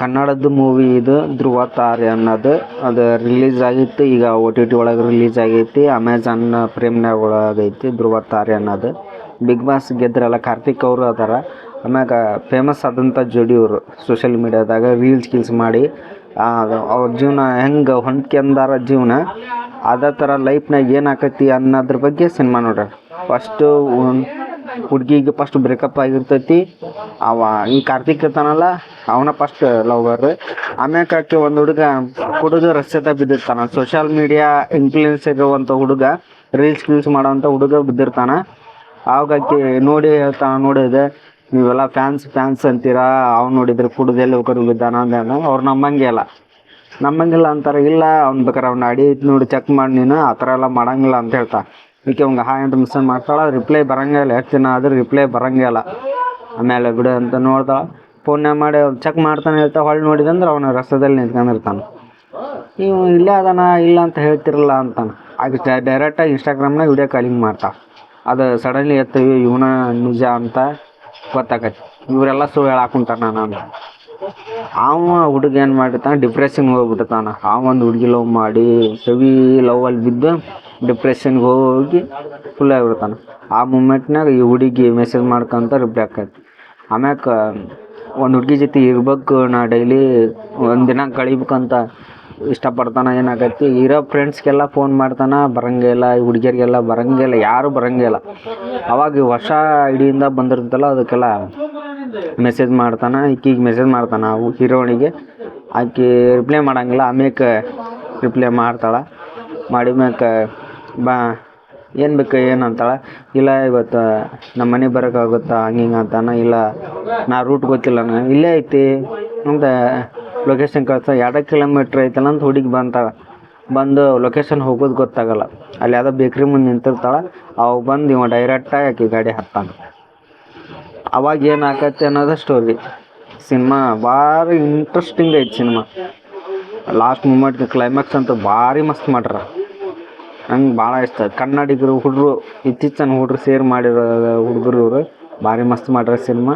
ಕನ್ನಡದ ಮೂವಿ ಇದು ಧ್ರುವ ತಾರೆ ಅನ್ನೋದು. ಅದು ರಿಲೀಸ್ ಆಗಿತ್ತು, ಈಗ ಓ ಟಿ ಟಿ ಒಳಗೆ ರಿಲೀಸ್ ಆಗೈತಿ ಅಮೆಝಾನ್ ಪ್ರೇಮ್ನ್ಯಾಗ ಒಳಗೈತಿ ಧ್ರುವ ತಾರೆ ಅನ್ನೋದು. ಬಿಗ್ ಬಾಸ್ ಗೆದ್ರಲ್ಲ ಕಾರ್ತಿಕ್ ಅವರು ಅದಾರ. ಆಮ್ಯಾಗ ಫೇಮಸ್ ಆದಂಥ ಜೋಡಿ ಇವರು ಸೋಷಿಯಲ್ ಮೀಡ್ಯಾದಾಗ ರೀಲ್ಸ್ ಗೀಲ್ಸ್ ಮಾಡಿ ಅವ್ರ ಜೀವನ ಹೆಂಗೆ ಹೊಂದ್ಕೆಂದಾರ ಜೀವನ, ಅದೇ ಥರ ಲೈಫ್ನಾಗ ಏನು ಆಕತಿ ಅನ್ನೋದ್ರ ಬಗ್ಗೆ ಸಿನಿಮಾ ನೋಡ್ಯಾರ ಫಸ್ಟು ಹುಡ್ಗಿಗೆ ಫಸ್ಟ್ ಬ್ರೇಕಪ್ ಆಗಿರ್ತೈತಿ. ಅವ ಈ ಕಾರ್ತಿಕ್ ಇರ್ತಾನಲ್ಲ, ಅವನ ಫಸ್ಟ್ ಲವರ್ ಆಮ್ಯಾಕ ಆಕೆ ಒಂದು ಹುಡುಗ ಹುಡುಗ ರಸ್ತೆದಾಗ ಬಿದ್ದಿರ್ತಾನ. ಸೋಷಿಯಲ್ ಮೀಡಿಯಾ ಇನ್ಫ್ಲೂಯೆನ್ಸ್ ಇರುವಂಥ ಹುಡುಗ ರೀಲ್ಸ್ ಗೀಲ್ಸ್ ಮಾಡೋವಂಥ ಹುಡುಗ ಬಿದ್ದಿರ್ತಾನ. ಆವಾಗ ಆಕೆ ನೋಡಿ ಹೇಳ್ತಾನ ನೋಡಿದೆ ನೀವೆಲ್ಲ ಫ್ಯಾನ್ಸ್ ಫ್ಯಾನ್ಸ್ ಅಂತೀರಾ? ಅವ್ನು ನೋಡಿದ್ರೆ ಕುಡ್ದು ಎಲ್ಲಿ ಹೋಗೋರು ಬಿದ್ದಾನ ಅಂದ ಅವ್ರು ನಮ್ಮಂಗೆ ಅಲ್ಲ. ನಂಬಂಗಿಲ್ಲ ಅಂತಾರೆ, ಇಲ್ಲ, ಅವ್ನು ಬೇಕಾರೆ ಅವ್ನ ಅಡಿ ನೋಡಿ ಚೆಕ್ ಮಾಡಿ ನೀನು, ಆ ಥರ ಎಲ್ಲ ಮಾಡಂಗಿಲ್ಲ ಅಂತ ಹೇಳ್ತಾ ಈಕೆ ಅವ್ಗೆ ಹಾಯ್ ಅಂತ ಮೆಸೇಜ್ ಮಾಡ್ತಾಳೆ ರಿಪ್ಲೈ ಬರಂಗೇ ಇಲ್ಲ. ಎಷ್ಟು ದಿನ ಆದರೂ ರಿಪ್ಲೈ ಇಲ್ಲ. ಆಮೇಲೆ ಬಿಡು ಅಂತ ನೋಡ್ತಾಳೆ. ಫೋನ್ಯಾಗ ಮಾಡಿ ಚೆಕ್ ಮಾಡ್ತಾನೆ ಹೇಳ್ತಾ ಹೊಳ್ಳಿ ನೋಡಿದಂದ್ರೆ ಅವನು ರಸ್ತೆದಲ್ಲಿ ನಿಂತ್ಕೊಂಡಿರ್ತಾನೆ. ನೀವು ಇಲ್ಲೇ ಅದಾನ, ಇಲ್ಲ ಅಂತ ಹೇಳ್ತಿರಲ್ಲ ಅಂತಾನೆ. ಆಗ ಡೈರೆಕ್ಟಾಗಿ ಇನ್ಸ್ಟಾಗ್ರಾಮ್ನಾಗ ವಿಡಿಯೋ ಕಾಲಿಂಗ್ ಮಾಡ್ತಾಳೆ. ಅದು ಸಡನ್ಲಿ ಎತ್ತೀವಿ ಇವನ ನಿಜ ಅಂತ ಗೊತ್ತಾಗತ್ತೆ ಇವರೆಲ್ಲ ಸುಳ್ಳು ಹೇಳಾಕುಂಟಾರ ನಾನು. ಅವ ಹುಡುಗ ಏನು ಮಾಡಿರ್ತಾನೆ ಡಿಪ್ರೆಷನ್ಗೆ ಹೋಗ್ಬಿಟ್ಟಿರ್ತಾನೆ ಆ ಒಂದು ಹುಡುಗಿ ಲವ್ ಮಾಡಿ, ಸವಿ ಲವ್ ಅಲ್ಲಿ ಬಿದ್ದು ಡಿಪ್ರೆಷನ್ಗೆ ಹೋಗಿ ಫುಲ್ ಆಗಿಬಿಡ್ತಾನೆ. ಆ ಮೂಮೆಂಟ್ನಾಗ ಈ ಹುಡುಗಿ ಮೆಸೇಜ್ ಮಾಡ್ಕೊಂತ ರಿಪ್ಲೈ ಆಕೈತಿ ಆಮ್ಯಾಕೆ, ಒಂದು ಹುಡುಗಿ ಜೊತೆ ಇರ್ಬೇಕು, ನಾ ಡೈಲಿ ಒಂದು ದಿನ ಕಳಿಬೇಕಂತ ಇಷ್ಟಪಡ್ತಾನೆ ಏನಾಗೈತಿ? ಇರೋ ಫ್ರೆಂಡ್ಸ್ಗೆಲ್ಲ ಫೋನ್ ಮಾಡ್ತಾನೆ ಬರಂಗೇ ಈ ಹುಡುಗಿಯರಿಗೆಲ್ಲ ಬರಂಗೇ ಇಲ್ಲ ಯಾರೂ ಬರಂಗೇ ಇಲ್ಲ ಅವಾಗ ಹೊಸ ಐಡಿಯಿಂದ ಬಂದಿರ್ತಲ್ಲ ಅದಕ್ಕೆಲ್ಲ ಮೆಸೇಜ್ ಮಾಡ್ತಾನೆ, ಈಕಿಗೆ ಮೆಸೇಜ್ ಮಾಡ್ತಾನೆ ಹೀರೋಣಿಗೆ. ಆಕೆ ರಿಪ್ಲೈ ಮಾಡೋಂಗಿಲ್ಲ, ಆಮ್ಯಾಕೆ ರಿಪ್ಲೈ ಮಾಡ್ತಾಳೆ. ಮಾಡಿದ್ಮ್ಯಾಕ ಬಾ, ಏನು ಬೇಕು ಏನು ಅಂತಾಳೆ? ಇಲ್ಲ, ಇವತ್ತು ನಮ್ಮ ಮನೆಗೆ ಬರೋಕ್ಕಾಗುತ್ತಾ ಹಂಗೆ ಹಿಂಗೆ ಅಂತಾನೆ? ಇಲ್ಲ, ನಾ ರೂಟ್ ಗೊತ್ತಿಲ್ಲ ನನಗೆ. ಇಲ್ಲೇ ಐತಿ. ಅಂತ ಲೊಕೇಶನ್ ಕಳ್ಸ. ಎರಡು ಕಿಲೋಮೀಟ್ರ್ ಐತಲ್ಲ ಅಂತ ಹುಡುಗಿ ಬಂತಾಳೆ. ಬಂದು ಲೊಕೇಶನ್ ಹೋಗೋದು ಗೊತ್ತಾಗಲ್ಲ. ಅಲ್ಲಿ ಯಾವುದೋ ಬೇಕ್ರಿ ಮುಂದೆ ನಿಂತಿರ್ತಾಳೆ. ಅವಾಗ ಬಂದು ಇವ ಡೈರೆಕ್ಟಾಗಿ ಆಕೆ ಗಾಡಿ ಹತ್ತಾನೆ ಅವಾಗ ಏನು ಆಕೈತಿ ಅನ್ನೋದು ಸ್ಟೋರಿ ಸಿನಿಮಾ ಭಾರಿ ಇಂಟ್ರೆಸ್ಟಿಂಗ್ ಐತಿ ಸಿನಿಮಾ. ಲಾಸ್ಟ್ ಮೂಮೆಂಟ್ ಕ್ಲೈಮ್ಯಾಕ್ಸ್ ಅಂತೂ ಭಾರಿ ಮಸ್ತ್ ಮಾಡ್ಯಾರ ನಂಗೆ ಭಾಳ ಇಷ್ಟ. ಕನ್ನಡಿಗರು ಹುಡುಗ್ರು ಇತ್ತೀಚಿನ ಹುಡ್ರು ಸೇರ್ ಮಾಡಿರೋ ಹುಡುಗರು ಇವರು ಭಾರಿ ಮಸ್ತ್ ಮಾಡ್ಯಾರ ಸಿನಿಮಾ.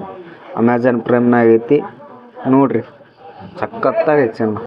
ಅಮೆಝಾನ್ ಪ್ರೈಮ್ನಾಗ ಐತಿ. ನೋಡಿರಿ ಸಕ್ಕತ್ತಾಗೈತೆ ಸಿನಿಮಾ.